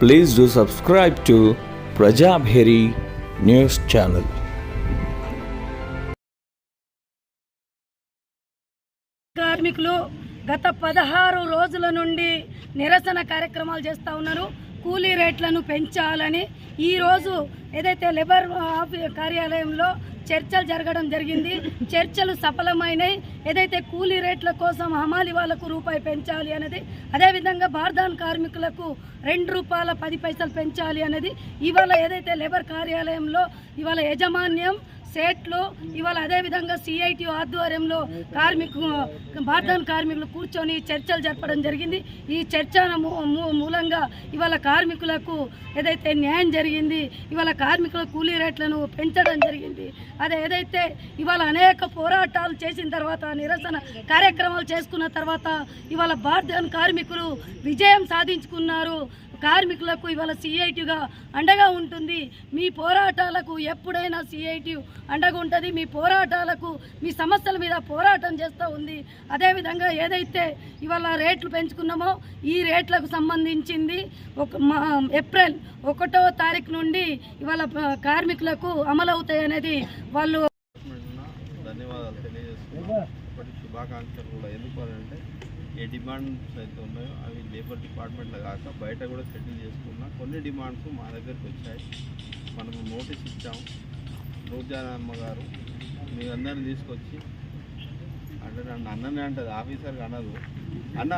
Please do subscribe to Prajabheri news channel. కార్మికులు గత పదహారు రోజుల నుండి నిరసన కార్యక్రమాలు చేస్తూ ఉన్నారు. కూలీ రేట్లను పెంచాలని ఈరోజు ఏదైతే లేబర్ ఆఫీ కార్యాలయంలో చర్చలు జరగడం జరిగింది. చర్చలు సఫలమైనవి ఏదైతే కూలీ రేట్ల కోసం హమాలి వాళ్ళకు రూపాయి పెంచాలి అనేది అదేవిధంగా బార్దాన్ కార్మికులకు రెండు రూపాయల పది పైసలు పెంచాలి అనేది ఇవాళ ఏదైతే లేబర్ కార్యాలయంలో ఇవాళ యజమాన్యం సేట్లు ఇవాళ అదేవిధంగా సిఐటి ఆధ్వర్యంలో కార్మికు భారతాన్ కార్మికులు కూర్చొని చర్చలు జరపడం జరిగింది. ఈ చర్చ మూ- మూ- మూలంగా ఇవాళ కార్మికులకు ఏదైతే న్యాయం జరిగింది ఇవాళ కార్మికుల కూలీ రేట్లను పెంచడం జరిగింది. అదే ఏదైతే ఇవాళ అనేక పోరాటాలు చేసిన తర్వాత నిరసన కార్యక్రమాలు చేసుకున్న తర్వాత ఇవాళ భారతీయ కార్మికులు విజయం సాధించుకున్నారు. కార్మికులకు ఇవాళ సిఐటిగా అండగా ఉంటుంది. మీ పోరాటాలకు ఎప్పుడైనా సిఐటి అండగా ఉంటుంది. మీ పోరాటాలకు మీ సమస్యల మీద పోరాటం చేస్తూ ఉంది. అదేవిధంగా ఏదైతే ఇవాళ రేట్లు పెంచుకున్నామో ఈ రేట్లకు సంబంధించింది ఒక మా ఏప్రిల్ ఒకటో తారీఖు నుండి ఇవాళ కార్మికులకు అమలవుతాయి అనేది వాళ్ళు ధన్యవాదాలు తెలియజేస్తున్నారు శుభాకాంక్షలు కూడా. ఎందుకు అంటే ఏ డిమాండ్స్ అయితే ఉన్నాయో అవి లేబర్ డిపార్ట్మెంట్లో కాక బయట కూడా సెటిల్ చేసుకున్నా కొన్ని డిమాండ్స్ మా దగ్గరికి వచ్చాయి. మనము నోటీస్ ఇచ్చాము. నూర్జానమ్మ గారు మీ అందరిని తీసుకొచ్చి అంటే నన్ను అన్ననే అంటది ఆఫీసర్కి అనదు. అన్న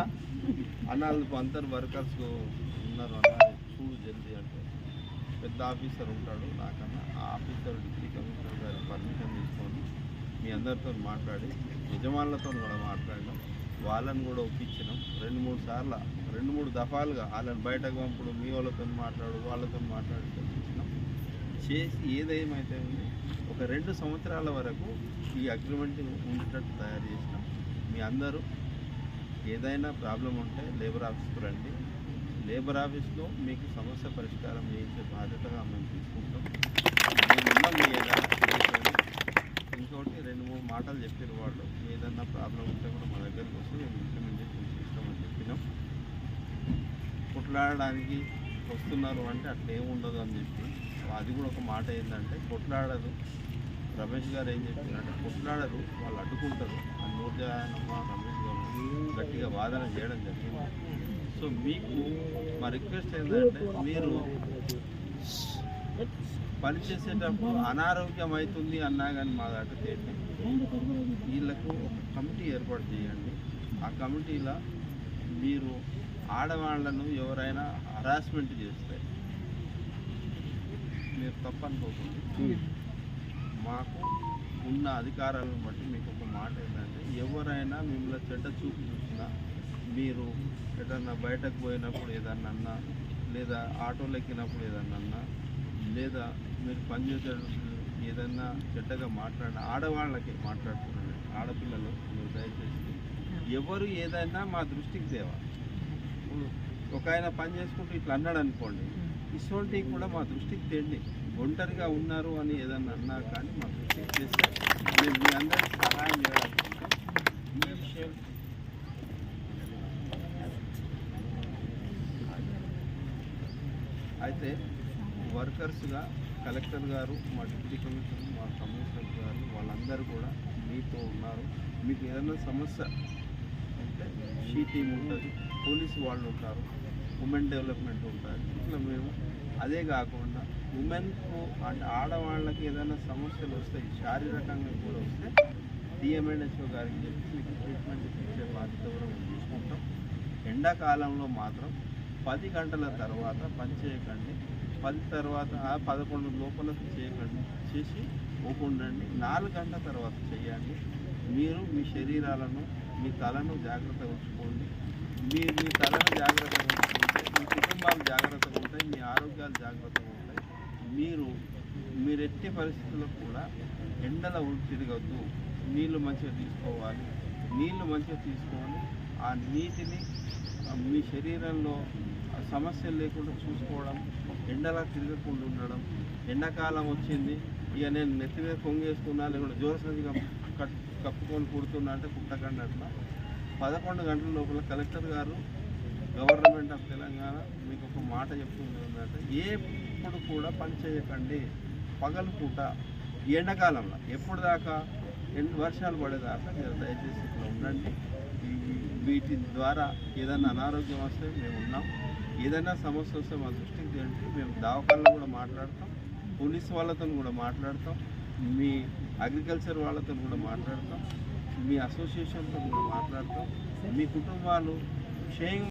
అన్న అందరు వర్కర్స్ ఉన్నారు అన్న చూడు జల్దీ అంటే. పెద్ద ఆఫీసర్ ఉంటాడు నాకన్నా. ఆ ఆఫీసర్ డిగ్రీ కమిషనర్ గారు పర్మిషన్ తీసుకొని మీ అందరితో మాట్లాడి యజమానులతో కూడా మాట్లాడినాం. వాళ్ళని కూడా ఒప్పించినాం. రెండు మూడు సార్లు రెండు మూడు దఫాలుగా వాళ్ళని బయటకు పంపుడు మీ వాళ్ళతో మాట్లాడు వాళ్ళతో మాట్లాడు తెప్పించినాం చేసి ఏదేమైతే ఉంది ఒక రెండు సంవత్సరాల వరకు ఈ అగ్రిమెంట్ ఉండేటట్టు తయారు చేసినాం. మీ అందరూ ఏదైనా ప్రాబ్లం ఉంటే లేబర్ ఆఫీస్కి రండి. లేబర్ ఆఫీస్లో మీకు సమస్య పరిష్కారం చేయించే బాధ్యతగా మేము తీసుకుంటాం. మీ ఏదైనా ఇంకోటి రెండు మూడు మాటలు చెప్పారు వాళ్ళు. ఏదన్నా ప్రాబ్లం ఉంటే కూడా మా దగ్గరికి వస్తే మేము ఇంప్లిమెంటేషన్ చేస్తామని చెప్పినాం. కొట్లాడడానికి వస్తున్నారు అంటే అట్లా ఏముండదు ఉండదు అని చెప్పి. అది కూడా ఒక మాట ఏంటంటే కొట్లాడదు. రమేష్ గారు ఏం చెప్పారంటే కొట్లాడరు వాళ్ళు అడ్డుకుంటారు. అని నూర్జానమ్మ రమేష్ గారు గట్టిగా వాదన చేయడం జరిగింది. సో మీకు మా రిక్వెస్ట్ ఏంటంటే మీరు పని చేసేటప్పుడు అనారోగ్యం అవుతుంది అన్నా కానీ మా దాకా తేండి వీళ్ళకు ఒక కమిటీ ఏర్పాటు చేయండి. ఆ కమిటీలో మీరు ఆడవాళ్ళను ఎవరైనా హరాస్మెంట్ చేస్తే మీరు తప్పనుకోకండి. మాకు ఉన్న అధికారాలను బట్టి మీకు ఒక మాట ఏంటంటే ఎవరైనా మిమ్మల్ని చెడ్డ చూపు చూసినా మీరు ఎటన్నా బయటకు పోయినప్పుడు ఏదన్నా లేదా ఆటోలు ఎక్కినప్పుడు ఏదన్నా లేదా మీరు పనిచేసేటప్పుడు ఏదన్నా చెడ్డగా మాట్లాడిన ఆడవాళ్ళకి మాట్లాడుతున్నాను ఆడపిల్లలు మీరు దయచేసి ఎవరు ఏదైనా మా దృష్టికి దేవా ఇప్పుడు ఒక ఆయన పని చేసుకుంటూ ఇట్లా అన్నాడు అనుకోండి ఇటువంటివి కూడా మా దృష్టికి తేండి. ఒంటరిగా ఉన్నారు అని ఏదన్నా అన్నా కానీ మా దృష్టికి చేస్తే మేము మీ అందరికీ సహాయం చేయడానికి అయితే వర్కర్స్గా కలెక్టర్ గారు మా డిప్యూటీ కమిషనర్ మా కమిషనర్ గారు వాళ్ళందరూ కూడా మీతో ఉన్నారు. మీకు ఏదైనా సమస్య అంటే షీ ఉంటుంది పోలీసు వాళ్ళు ఉంటారు ఉమెన్ డెవలప్మెంట్ ఉంటుంది. ఇట్లా మేము అదే కాకుండా ఉమెన్కు అంటే ఆడవాళ్ళకి ఏదైనా సమస్యలు వస్తాయి శారీరకంగా కూడా వస్తే డిఎంఎన్హెచ్ఓ గారికి చెప్పి మీకు ట్రీట్మెంట్ ఇచ్చే బాధ్యత కూడా మేము తీసుకుంటాం. ఎండాకాలంలో మాత్రం పది గంటల తర్వాత పని చేయకండి పది తర్వాత పదకొండు లోపల చేయకండి చేసి ఊకుండండి నాలుగు గంటల తర్వాత చేయండి. మీరు మీ శరీరాలను మీ తలను జాగ్రత్తగా ఉంచుకోండి. మీ మీ తలను జాగ్రత్తగా ఉంచుకుంటే మీ కుటుంబాలు జాగ్రత్తగా ఉంటాయి మీ ఆరోగ్యాలు జాగ్రత్తగా ఉంటాయి. మీరు మీరు ఎట్టి పరిస్థితుల్లో కూడా ఎండల తిరగద్దు. నీళ్ళు మంచిగా తీసుకోవాలి. నీళ్ళు మంచిగా తీసుకోవాలి ఆ నీటిని మీ శరీరంలో సమస్యలు లేకుండా చూసుకోవడం ఎండలా తిరగకుండా ఉండడం ఎండాకాలం వచ్చింది ఇక నేను నెత్తి మీద కొంగేసుకున్నా లేకుంటే జోరసందిగా కట్ కప్పుకొని కుడుతున్నా అంటే కుట్టకండి అట్లా. పదకొండు గంటల లోపల కలెక్టర్ గారు గవర్నమెంట్ ఆఫ్ తెలంగాణ మీకు ఒక మాట చెప్తుంది ఏంటంటే ఎప్పుడు కూడా పని చేయకండి. పగలు పూట ఎండాకాలంలో ఎప్పుడు దాకా? ఎండ వర్షాలు పడేదాకా మీరు దయచేసి ఇక్కడ ఉండండి. వీటి ద్వారా ఏదైనా అనారోగ్యం వస్తే మేము ఉన్నాం. ఏదైనా సమస్య వస్తే మా దృష్టికి తెండి మేము దవాఖానలో కూడా మాట్లాడతాం. పోలీస్ వాళ్ళతో కూడా మాట్లాడతాం. మీ అగ్రికల్చర్ వాళ్ళతో కూడా మాట్లాడతాం. మీ అసోసియేషన్తో కూడా మాట్లాడతాం. మీ కుటుంబాలు షేయింగ్